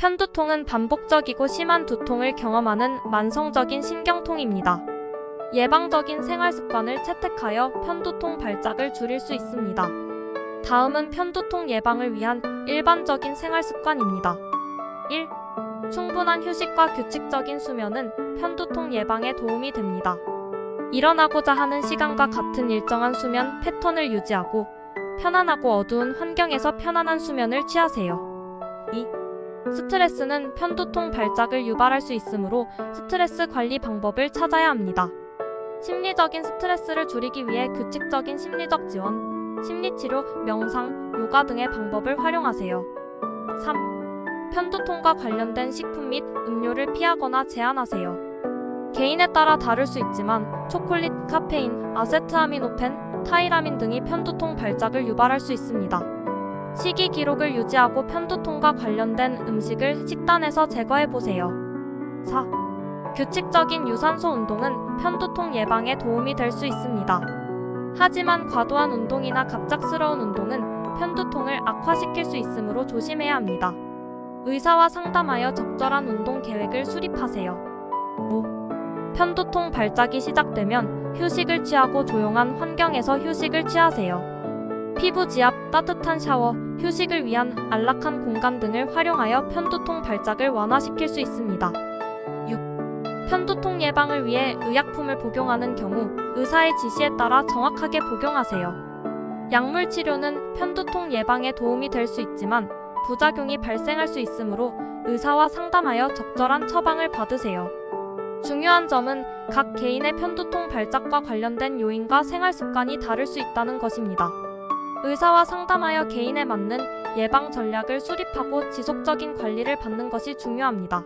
편두통은 반복적이고 심한 두통을 경험하는 만성적인 신경통입니다. 예방적인 생활 습관을 채택하여 편두통 발작을 줄일 수 있습니다. 다음은 편두통 예방을 위한 일반적인 생활 습관입니다. 1. 충분한 휴식과 규칙적인 수면은 편두통 예방에 도움이 됩니다. 일어나고자 하는 시간과 같은 일정한 수면 패턴을 유지하고 편안하고 어두운 환경에서 편안한 수면을 취하세요. 2. 스트레스는 편두통 발작을 유발할 수 있으므로 스트레스 관리 방법을 찾아야 합니다. 심리적인 스트레스를 줄이기 위해 규칙적인 심리적 지원, 심리치료, 명상, 요가 등의 방법을 활용하세요. 3. 편두통과 관련된 식품 및 음료를 피하거나 제한하세요. 개인에 따라 다를 수 있지만 초콜릿, 카페인, 아세트아미노펜, 타이라민 등이 편두통 발작을 유발할 수 있습니다. 식이 기록을 유지하고 편두통과 관련된 음식을 식단에서 제거해 보세요. 4. 규칙적인 유산소 운동은 편두통 예방에 도움이 될 수 있습니다. 하지만 과도한 운동이나 갑작스러운 운동은 편두통을 악화시킬 수 있으므로 조심해야 합니다. 의사와 상담하여 적절한 운동 계획을 수립하세요. 5. 편두통 발작이 시작되면 휴식을 취하고 조용한 환경에서 휴식을 취하세요. 피부 지압, 따뜻한 샤워, 휴식을 위한 안락한 공간 등을 활용하여 편두통 발작을 완화시킬 수 있습니다. 6. 편두통 예방을 위해 의약품을 복용하는 경우 의사의 지시에 따라 정확하게 복용하세요. 약물 치료는 편두통 예방에 도움이 될 수 있지만 부작용이 발생할 수 있으므로 의사와 상담하여 적절한 처방을 받으세요. 중요한 점은 각 개인의 편두통 발작과 관련된 요인과 생활 습관이 다를 수 있다는 것입니다. 의사와 상담하여 개인에 맞는 예방 전략을 수립하고 지속적인 관리를 받는 것이 중요합니다.